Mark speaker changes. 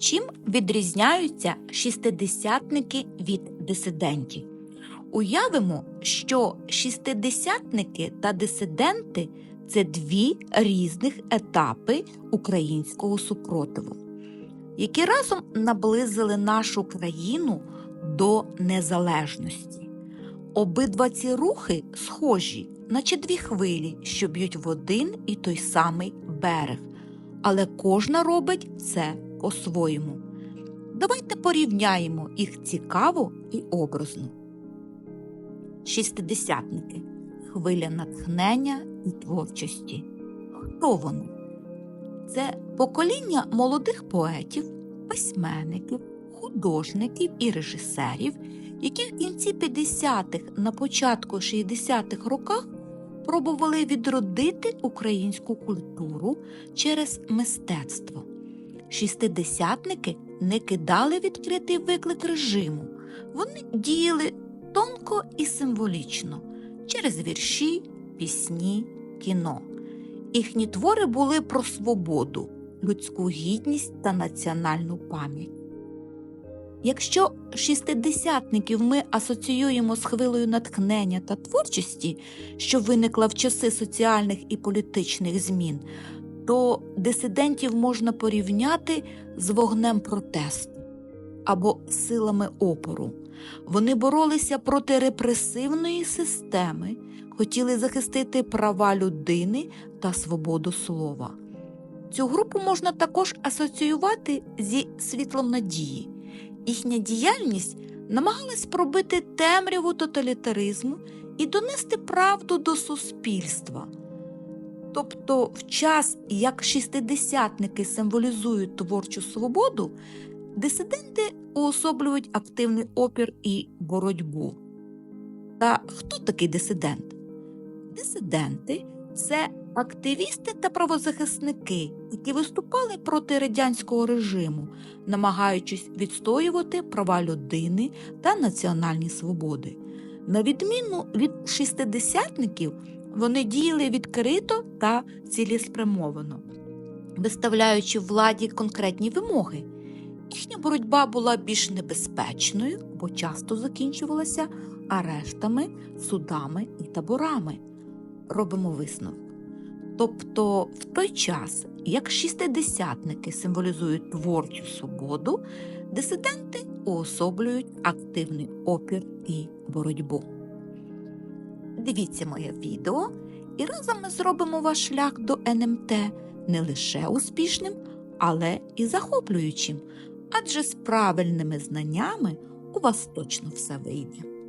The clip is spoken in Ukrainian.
Speaker 1: Чим відрізняються шістидесятники від дисидентів? Уявимо, що шістидесятники та дисиденти це дві різних етапи українського супротиву, які разом наблизили нашу країну до незалежності. Обидва ці рухи схожі, наче дві хвилі, що б'ють в один і той самий берег, але кожна робить це по-своєму. Давайте порівняємо їх цікаво і образно. Шістидесятники хвиля натхнення і творчості. Хто вони? Це покоління молодих поетів, письменників, художників і режисерів, які в кінці 50-х, на початку 60-х роках пробували відродити українську культуру через мистецтво. Шістидесятники не кидали відкритий виклик режиму, вони діяли тонко і символічно через вірші, пісні, кіно. Їхні твори були про свободу, людську гідність та національну пам'ять. Якщо шістидесятників ми асоціюємо з хвилею натхнення та творчості, що виникла в часи соціальних і політичних змін, то дисидентів можна порівняти з вогнем протесту або силами опору. Вони боролися проти репресивної системи, хотіли захистити права людини та свободу слова. Цю групу можна також асоціювати зі світлом надії. Їхня діяльність намагалась пробити темряву тоталітаризму і донести правду до суспільства. Тобто, в час, як шістидесятники символізують творчу свободу, дисиденти уособлюють активний опір і боротьбу. Та хто такий дисидент? Дисиденти це активісти та правозахисники, які виступали проти радянського режиму, намагаючись відстоювати права людини та національні свободи. На відміну від шістидесятників, вони діяли відкрито та цілеспрямовано, виставляючи владі конкретні вимоги. Їхня боротьба була більш небезпечною, бо часто закінчувалася арештами, судами і таборами. Робимо висновок. Тобто, в той час, як шістидесятники символізують творчу свободу, дисиденти уособлюють активний опір і боротьбу. Дивіться моє відео, і разом ми зробимо ваш шлях до НМТ не лише успішним, але і захоплюючим, адже з правильними знаннями у вас точно все вийде.